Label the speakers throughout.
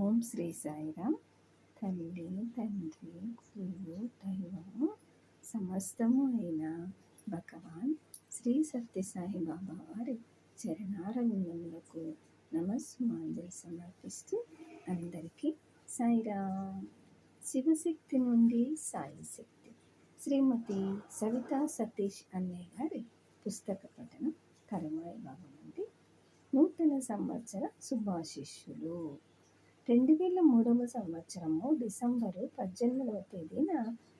Speaker 1: ఓం శ్రీ సాయిరామ్. తల్లి తండ్రి గురువు దైవము సమస్తము అయిన భగవాన్ శ్రీ సత్యసాయి బాబా వారి చరణారవిందములకు నమస్మాంజలి సమర్పిస్తూ అందరికీ సాయిరామ్. శివశక్తి నుండి సాయి శక్తి. శ్రీమతి సవితా సతీష్ అన్నయ్య గారి పుస్తక పఠనం కరమాయి భాగం నుండి నూతన సంవత్సర శుభాశిష్యులు. రెండు వేల మూడవ సంవత్సరము డిసెంబరు పద్దెనిమిదవ తేదీన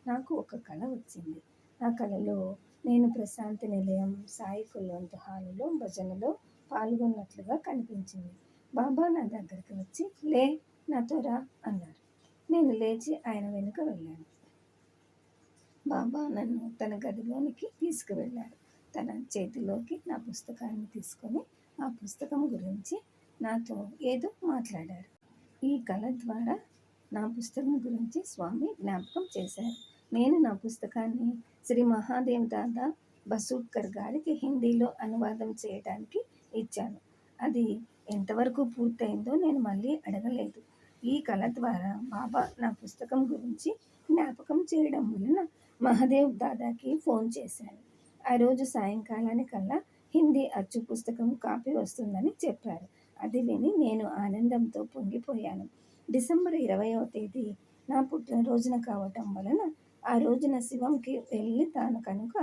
Speaker 1: నాకు ఒక కళ వచ్చింది. ఆ కళలో నేను ప్రశాంతి నిలయం సాయి కుల్వంతు హాలులో భజనలో పాల్గొన్నట్లుగా కనిపించింది. బాబా నా దగ్గరికి వచ్చి లే నాతో రా అన్నారు. నేను లేచి ఆయన వెనుక వెళ్ళాను. బాబా నన్ను తన గదిలోనికి తీసుకువెళ్ళారు. తన చేతిలోకి నా పుస్తకాన్ని తీసుకొని ఆ పుస్తకం గురించి నాతో ఏదో మాట్లాడారు. ఈ కళ ద్వారా నా పుస్తకం గురించి స్వామి జ్ఞాపకం చేశారు. నేను నా పుస్తకాన్ని శ్రీ మహాదేవ్ దాదా బసూట్కర్ గారికి హిందీలో అనువాదం చేయడానికి ఇచ్చాను. అది ఎంతవరకు పూర్తయిందో నేను మళ్ళీ అడగలేదు. ఈ కళ ద్వారా బాబా నా పుస్తకం గురించి జ్ఞాపకం చేయడం వలన మహాదేవ్ దాదాకి ఫోన్ చేశాను ఆ రోజు సాయంకాలానికల్లా హిందీ అచ్చు పుస్తకం కాపీ వస్తుందని చెప్పారు. అది విని నేను ఆనందంతో పొంగిపోయాను. డిసెంబర్ ఇరవయవ తేదీ నా పుట్టినరోజున కావటం వలన ఆ రోజున శివంకి వెళ్ళి తాను కనుక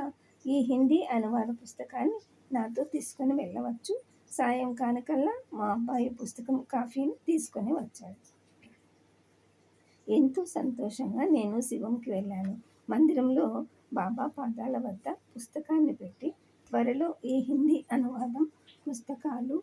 Speaker 1: ఈ హిందీ అనువాద పుస్తకాన్ని నాతో తీసుకొని వెళ్ళవచ్చు. సాయంకానికల్లా మా అబ్బాయి పుస్తకం కాఫీని తీసుకొని వచ్చాడు. ఎంతో సంతోషంగా నేను శివంకి వెళ్ళాను. మందిరంలో బాబా పాదాల వద్ద పుస్తకాన్ని పెట్టి త్వరలో ఈ హిందీ అనువాదం పుస్తకాలు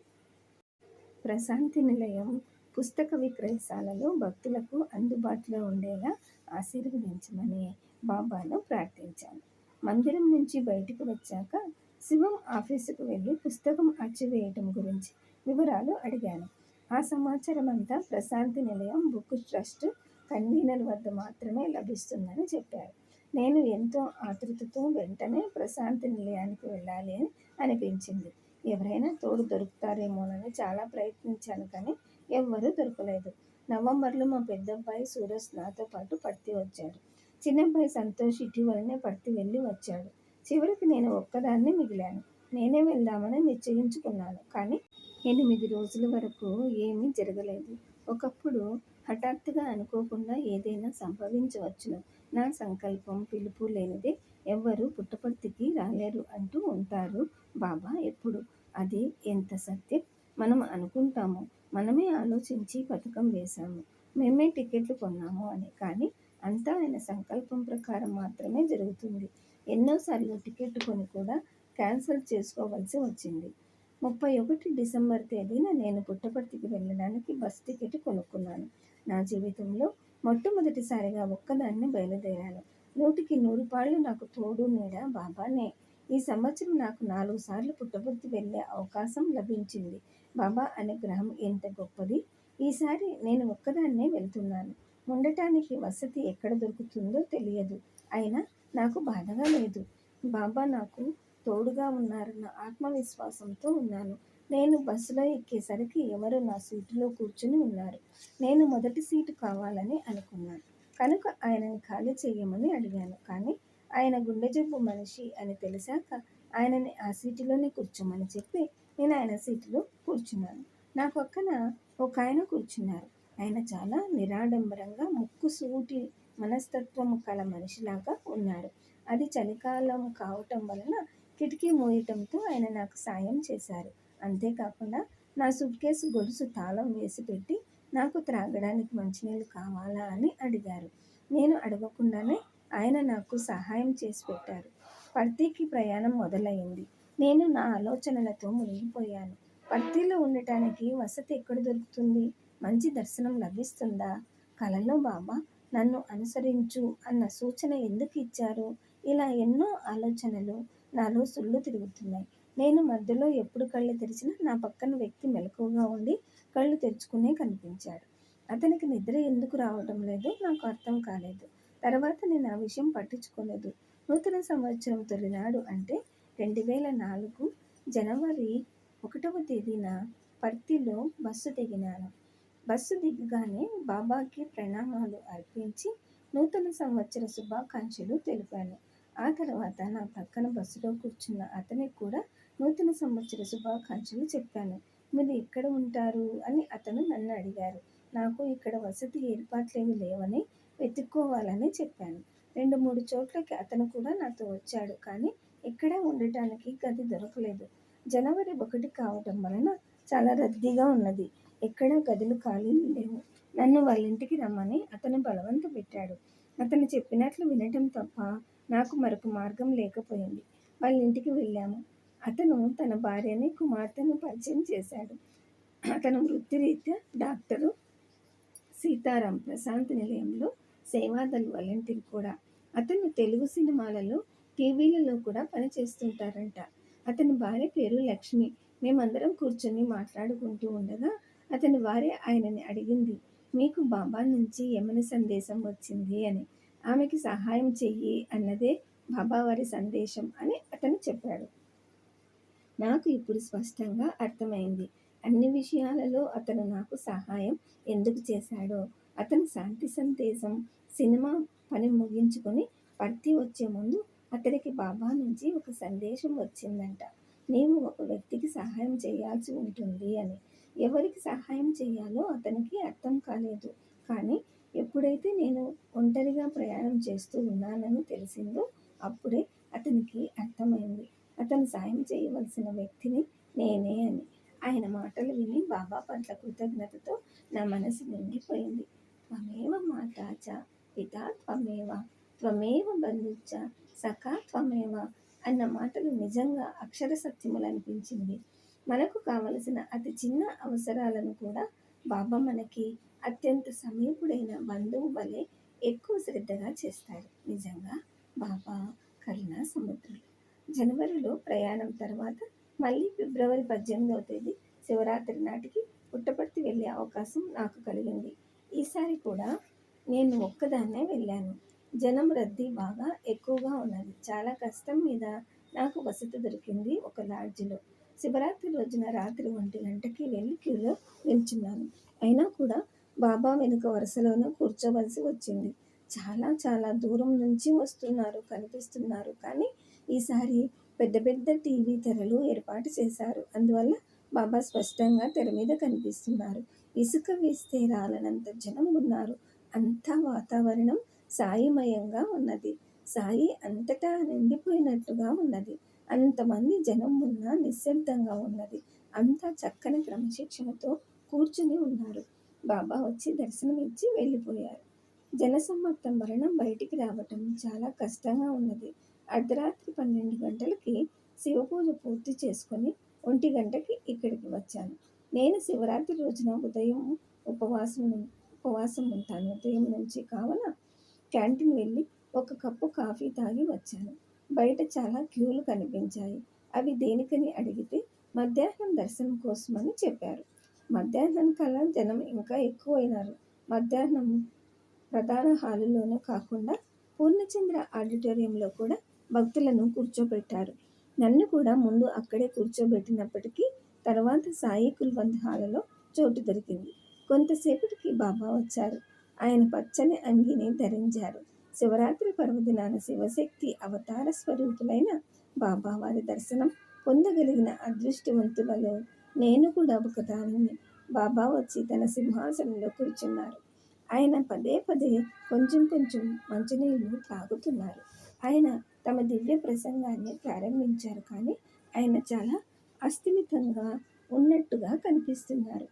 Speaker 1: ప్రశాంతి నిలయం పుస్తక విక్రయశాలలో భక్తులకు అందుబాటులో ఉండేలా ఆశీర్వదించమని బాబాను ప్రార్థించాను. మందిరం నుంచి బయటకు వచ్చాక శివం ఆఫీసుకు వెళ్ళి పుస్తకం అచ్చివేయటం గురించి వివరాలు అడిగాను. ఆ సమాచారం అంతా ప్రశాంతి నిలయం బుక్ ట్రస్ట్ కన్వీనర్ వద్ద మాత్రమే లభిస్తుందని చెప్పారు. నేను ఎంతో ఆతృతతో వెంటనే ప్రశాంతి నిలయానికి వెళ్ళాలి అని అనిపించింది. ఎవరైనా తోడు దొరుకుతారేమోనని చాలా ప్రయత్నించాను కానీ ఎవ్వరూ దొరకలేదు. నవంబర్లో మా పెద్దబ్బాయి సూరజ్ నాతో పాటు పడితే వచ్చాడు. చిన్నబ్బాయి సంతోష్ ఇటీవలనే పడితే వెళ్ళి వచ్చాడు. చివరికి నేను ఒక్కదాన్ని మిగిలాను. నేనే వెళ్దామని నిశ్చయించుకున్నాను కానీ ఎనిమిది రోజుల వరకు ఏమీ జరగలేదు. ఒకప్పుడు హఠాత్తుగా అనుకోకుండా ఏదైనా సంభవించవచ్చును. నా సంకల్పం పిలుపు లేనిదే ఎవ్వరూ పుట్టపర్తికి రాలేరు అంటూ ఉంటారు బాబా ఎప్పుడు. అది ఎంత సత్యం? మనం అనుకుంటాము. మనమే ఆలోచించి పథకం వేశాము. మేమే టికెట్లు కొన్నాము అని. కానీ అంతా ఆయన సంకల్పం ప్రకారం మాత్రమే జరుగుతుంది. ఎన్నోసార్లు టికెట్ కొని కూడా క్యాన్సిల్ చేసుకోవాల్సి వచ్చింది. ముప్పై ఒకటి డిసెంబర్ తేదీన నేను పుట్టపర్తికి వెళ్ళడానికి బస్ టికెట్ కొనుక్కున్నాను. నా జీవితంలో మొట్టమొదటిసారిగా ఒక్కదాన్ని బయలుదేరాను. నూటికి నూరు పాళ్ళు నాకు తోడు నీడ బాబానే. ఈ సంవత్సరం నాకు నాలుగు సార్లు పుట్టబుద్ధి వెళ్ళే అవకాశం లభించింది. బాబా అనుగ్రహం ఎంత గొప్పది? ఈసారి నేను ఒక్కదాన్నే వెళ్తున్నాను. ఉండటానికి వసతి ఎక్కడ దొరుకుతుందో తెలియదు. అయినా నాకు బాధగా లేదు. బాబా నాకు తోడుగా ఉన్నారన్న ఆత్మవిశ్వాసంతో ఉన్నాను. నేను బస్సులో ఎక్కేసరికి ఎవరు నా సీటులో కూర్చుని ఉన్నారు. నేను మొదటి సీటు కావాలని అనుకున్నాను. కనుక ఆయనని ఖాళీ చేయమని అడిగాను. కానీ ఆయన గుండె జబ్బు మనిషి అని తెలిసాక ఆయనని ఆ సీటులోనే కూర్చోమని చెప్పి నేను ఆయన సీటులో కూర్చున్నాను. నా పక్కన ఒక ఆయన కూర్చున్నారు. ఆయన చాలా నిరాడంబరంగా ముక్కు సూటి మనస్తత్వం కల మనిషిలాగా ఉన్నారు అది చలికాలం కావటం వలన కిటికీ మూయటంతో ఆయన నాకు సాయం చేశారు. అంతేకాకుండా నా సూట్ కేసు గొలుసు తాళం వేసి పెట్టి నాకు త్రాగడానికి మంచినీళ్ళు కావాలా అని అడిగారు. నేను అడగకుండానే ఆయన నాకు సహాయం చేసి పెట్టారు. పర్తీకి ప్రయాణం మొదలైంది. నేను నా ఆలోచనలతో మునిగిపోయాను. పర్తీలో ఉండటానికి వసతి ఎక్కడ దొరుకుతుంది? మంచి దర్శనం లభిస్తుందా? కలలో బాబా నన్ను అనుసరించు అన్న సూచన ఎందుకు ఇచ్చారు? ఇలా ఎన్నో ఆలోచనలు నాలో సుళ్ళు తిరుగుతున్నాయి. నేను మధ్యలో ఎప్పుడు కళ్ళు తెరిచినా నా పక్కన వ్యక్తి మెలకువగా ఉండి కళ్ళు తెరుచుకునే కనిపించాడు. అతనికి నిద్ర ఎందుకు రావడం లేదు నాకు అర్థం కాలేదు. తర్వాత నేను ఆ విషయం పట్టించుకోలేదు. నూతన సంవత్సరం తొలినాడు అంటే రెండు వేల నాలుగు జనవరి ఒకటవ తేదీన పర్తిలో బస్సు దిగినాను. బస్సు దిగగానే బాబాకి ప్రణామాలు అర్పించి నూతన సంవత్సర శుభాకాంక్షలు తెలిపాను. ఆ తర్వాత నా పక్కన బస్సులో కూర్చున్న అతనికి కూడా నూతన సంవత్సర శుభాకాంక్షలు చెప్పాను. మీరు ఎక్కడ ఉంటారు? అని అతను నన్ను అడిగారు. నాకు ఇక్కడ వసతి ఏర్పాట్లేవి లేవని వెతుక్కోవాలని చెప్పాను. రెండు మూడు చోట్లకి అతను కూడా నాతో వచ్చాడు. కానీ ఎక్కడా ఉండటానికి గది దొరకలేదు. జనవరి ఒకటి కావటం వలన చాలా రద్దీగా ఉన్నది. ఎక్కడ గదులు ఖాళీలు లేవు. నన్ను వాళ్ళ ఇంటికి రమ్మని అతను బలవంత పెట్టాడు. అతను చెప్పినట్లు వినటం తప్ప నాకు మరొక మార్గం లేకపోయింది. వాళ్ళ ఇంటికి వెళ్ళాము. అతను తన భార్యని కుమార్తెను పరిచయం చేశాడు. అతను వృత్తిరీత్యా డాక్టరు సీతారాం ప్రశాంత్ నిలయంలో సేవాదల్ వాలంటీర్ కూడా. అతను తెలుగు సినిమాలలో టీవీలలో కూడా పనిచేస్తుంటారంట. అతని భార్య పేరు లక్ష్మి. మేమందరం కూర్చొని మాట్లాడుకుంటూ ఉండగా అతని భార్య ఆయనని అడిగింది మీకు బాబా నుంచి ఏమని సందేశం వచ్చింది? అని. ఆమెకి సహాయం చెయ్యి అన్నదే బాబా వారి సందేశం అని అతను చెప్పాడు. నాకు ఇప్పుడు స్పష్టంగా అర్థమైంది. అన్ని విషయాలలో అతను నాకు సహాయం ఎందుకు చేశాడో. అతను శాంతి సందేశం సినిమా పని ముగించుకొని పర్తి వచ్చే ముందు అతనికి బాబా నుంచి ఒక సందేశం వచ్చిందంట. నీవు ఒక వ్యక్తికి సహాయం చేయాల్సి ఉంటుంది అని. ఎవరికి సహాయం చేయాలో అతనికి అర్థం కాలేదు. కానీ ఎప్పుడైతే నేను ఒంటరిగా ప్రయాణం చేస్తూ ఉన్నానని తెలిసిందో అప్పుడే అతనికి అర్థమైంది. అతను సాయం చేయవలసిన వ్యక్తిని నేనే అని. ఆయన మాటలు విని బాబా పట్ల కృతజ్ఞతతో నా మనసు నిండిపోయింది. త్వమేవ మాతాచ పితా త్వమేవ త్వమేవ బంధుచ్చ సఖా త్వమేవ అన్న మాటలు నిజంగా అక్షర సత్యములు అనిపించింది మనకు కావలసిన అతి చిన్న అవసరాలను కూడా బాబా మనకి అత్యంత సమీపుడైన బంధువు వలె ఎక్కువ శ్రద్ధగా చేస్తారు. నిజంగా బాబా కరుణా సముద్రులు. జనవరిలో ప్రయాణం తర్వాత మళ్ళీ ఫిబ్రవరి పద్దెనిమిదవ తేదీ శివరాత్రి నాటికి పుట్టపర్తి వెళ్ళే అవకాశం నాకు కలిగింది. ఈసారి కూడా నేను ఒక్కదాన్నే వెళ్ళాను. జనం రద్దీ బాగా ఎక్కువగా ఉన్నది. చాలా కష్టం మీద నాకు వసతి దొరికింది ఒక లాడ్జిలో. శివరాత్రి రోజున రాత్రి ఒంటి గంటకి వెళ్ళి క్యూలో నిల్చున్నాను. అయినా కూడా బాబా వెనుక వరుసలోనే కూర్చోవలసి వచ్చింది. చాలా చాలా దూరం నుంచి వస్తున్నారు కనిపిస్తున్నారు. కానీ ఈసారి పెద్ద పెద్ద టీవీ తెరలు ఏర్పాటు చేశారు. అందువల్ల బాబా స్పష్టంగా తెర మీద కనిపిస్తున్నారు. ఇసుక వేస్తే రాలనంత జనం ఉన్నారు. అంతా వాతావరణం సాయిమయంగా ఉన్నది. సాయి అంతటా నిండిపోయినట్లుగా ఉన్నది. అంతమంది జనం ఉన్న నిశ్శబ్దంగా ఉన్నది. అంతా చక్కని క్రమశిక్షణతో కూర్చుని ఉన్నారు. బాబా వచ్చి దర్శనం ఇచ్చి వెళ్ళిపోయారు జనసమ్మర్తం వలన బయటికి రావటం చాలా కష్టంగా ఉన్నది. అర్ధరాత్రి పన్నెండు గంటలకి శివపూజ పూర్తి చేసుకొని ఒంటి గంటకి ఇక్కడికి వచ్చాను. నేను శివరాత్రి రోజున ఉదయం ఉపవాసం ఉపవాసం ఉంటాను. ఉదయం నుంచి కావున క్యాంటీన్ వెళ్ళి ఒక కప్పు కాఫీ తాగి వచ్చాను. బయట చాలా క్యూలు కనిపించాయి. అవి దేనికని అడిగితే మధ్యాహ్నం దర్శనం కోసమని చెప్పారు. మధ్యాహ్నం కల్లా జనం ఇంకా ఎక్కువైనారు. మధ్యాహ్నం ప్రధాన హాలులోనే కాకుండా పూర్ణచంద్ర ఆడిటోరియంలో కూడా భక్తులను కూర్చోబెట్టారు నన్ను కూడా ముందు అక్కడే కూర్చోబెట్టినప్పటికీ తర్వాత సాయి కుల్వంత్ హాలలో చోటు దొరికింది. కొంతసేపటికి బాబా వచ్చారు. ఆయన పచ్చని అంగిని ధరించారు. శివరాత్రి పర్వదినాన శివశక్తి అవతార స్వరూపులైన బాబా వారి దర్శనం పొందగలిగిన అదృష్టవంతులలో నేను కూడా ఒక దానిని. బాబా వచ్చి తన సింహాసనంలో కూర్చున్నారు. ఆయన పదే పదే కొంచెం కొంచెం మంచినీళ్ళు తాగుతున్నారు. ఆయన తమ దివ్య ప్రసంగాన్ని ప్రారంభించారు కానీ ఆయన చాలా అస్థిమితంగా ఉన్నట్టుగా కనిపిస్తున్నారు.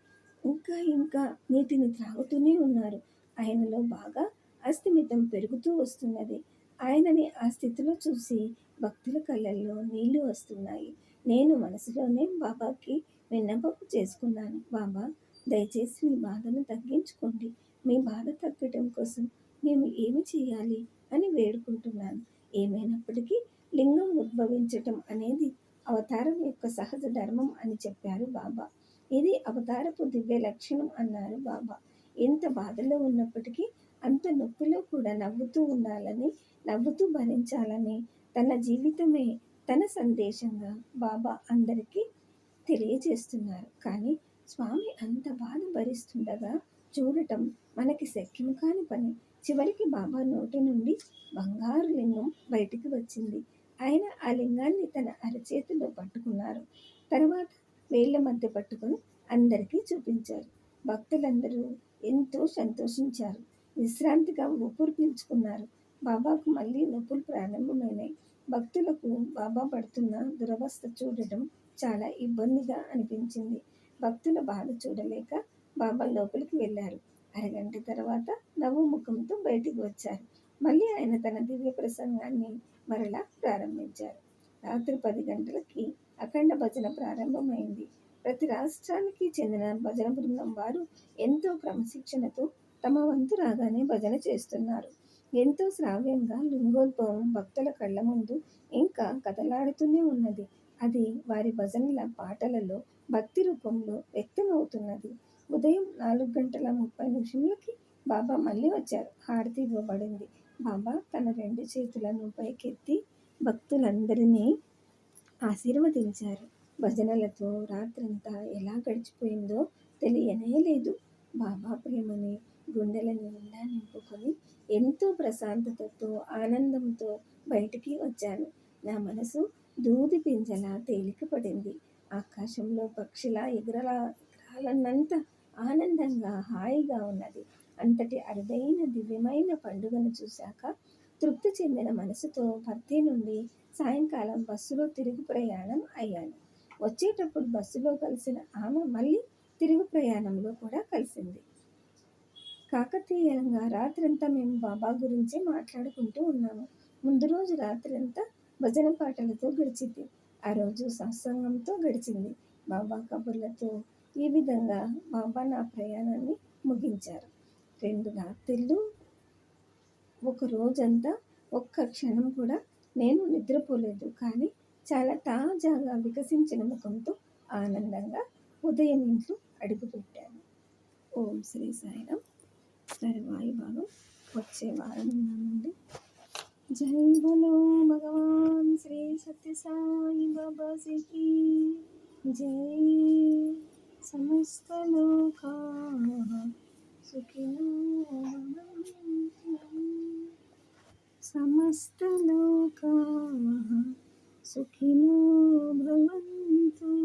Speaker 1: ఇంకా ఇంకా నీటిని త్రాగుతూనే ఉన్నారు. ఆయనలో బాగా అస్థిమితం పెరుగుతూ వస్తున్నది. ఆయనని ఆ స్థితిలో చూసి భక్తుల కళ్ళల్లో నీళ్ళు వస్తున్నాయి. నేను మనసులోనే బాబాకి విన్నపం చేసుకున్నాను. బాబా దయచేసి మీ బాధను తగ్గించుకోండి. మీ బాధ తగ్గటం కోసం మేము ఏమి చేయాలి అని వేడుకుంటున్నాను. ఏమైనప్పటికీ లింగం ఉద్భవించటం అనేది అవతారం యొక్క సహజ ధర్మం అని చెప్పారు బాబా. ఇది అవతారపు దివ్య లక్షణం అన్నారు బాబా. ఎంత బాధలో ఉన్నప్పటికీ అంత నొప్పిలో కూడా నవ్వుతూ ఉండాలని నవ్వుతూ భరించాలని తన జీవితమే తన సందేశంగా బాబా అందరికీ తెలియజేస్తున్నారు. కానీ స్వామి అంత బాధ భరిస్తుండగా చూడటం మనకి శక్యం కాని పని. చివరికి బాబా నోటి నుండి బంగారు లింగం బయటికి వచ్చింది. ఆయన ఆ లింగాన్ని తన అరచేతిలో పట్టుకున్నారు. తర్వాత వేళ్ళ మధ్య పట్టుకొని అందరికీ చూపించారు. భక్తులందరూ ఎంతో సంతోషించారు. విశ్రాంతిగా ఊపిరి పీల్చుకున్నారు. బాబాకు మళ్ళీ నొప్పులు ప్రారంభమైనాయి. భక్తులకు బాబా పడుతున్న దురవస్థ చూడటం చాలా ఇబ్బందిగా అనిపించింది. భక్తుల బాధ చూడలేక బాబా లోపలికి వెళ్ళారు. అరగంట తర్వాత నవ్వు ముఖంతో బయటికి వచ్చారు. మళ్ళీ ఆయన తన దివ్య ప్రసంగాన్ని మరలా ప్రారంభించారు. రాత్రి పది గంటలకి అఖండ భజన ప్రారంభమైంది. ప్రతి రాష్ట్రానికి చెందిన భజన బృందం వారు ఎంతో క్రమశిక్షణతో తమ వంతు రాగానే భజన చేస్తున్నారు. ఎంతో శ్రావ్యంగా లింగోద్భవం భక్తుల కళ్ళ ముందు ఇంకా కదలాడుతూనే ఉన్నది. అది వారి భజనల పాటలలో భక్తి రూపంలో వ్యక్తమవుతున్నది. ఉదయం నాలుగు గంటల ముప్పై నిమిషములకి బాబా మళ్ళీ వచ్చారు. హారతి ఇవ్వబడింది. బాబా తన రెండు చేతులను పైకెత్తి భక్తులందరినీ ఆశీర్వదించారు. భజనలతో రాత్రంతా ఎలా గడిచిపోయిందో తెలియనే లేదు. బాబా ప్రేమని గుండెల నిండా నింపుకొని ఎంతో ప్రశాంతతతో ఆనందంతో బయటికి వచ్చాను. నా మనసు దూది పింజలా తేలికపడింది. ఆకాశంలో పక్షిలా ఎగరలా ఎగరాలన్నంత ఆనందంగా హాయిగా ఉన్నది. అంతటి అరుదైన దివ్యమైన పండుగను చూశాక తృప్తి చెందిన మనసుతో భర్తీ నుండి సాయంకాలం బస్సులో తిరుగు ప్రయాణం అయ్యాను. వచ్చేటప్పుడు బస్సులో కలిసిన ఆమె మళ్ళీ తిరుగు ప్రయాణంలో కూడా కలిసింది. కాకతీయంగా రాత్రంతా మేము బాబా గురించి మాట్లాడుకుంటూ ఉన్నాము. ముందు రోజు రాత్రంతా భజన పాటలతో గడిచింది. ఆ రోజు సత్సంగంతో గడిచింది. బాబా కబుర్లతో ఈ విధంగా బాబా నా ప్రయాణాన్ని ముగించారు. రెండు రాత్రిళ్ళు ఒక రోజంతా ఒక్క క్షణం కూడా నేను నిద్రపోలేదు. కానీ చాలా తాజాగా వికసించిన ముఖంతో ఆనందంగా ఉదయం ఇంట్లో అడుగుపెట్టాను. ఓం శ్రీ సాయిరాం సరే వాయుభాగం వచ్చే వారం నుండి జై బలో భగవాన్ శ్రీ సత్య సాయి బాబాజీకి జై సమస్త లోకా సుఖినో समस्त लोका सुखिनो भवन्तु।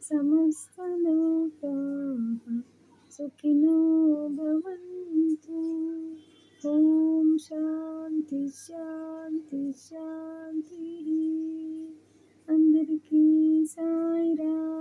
Speaker 1: समस्त लोका सुखिनो भवन्तु। ॐ शान्ति शान्ति शान्तिः। अन्दरिकी साईरा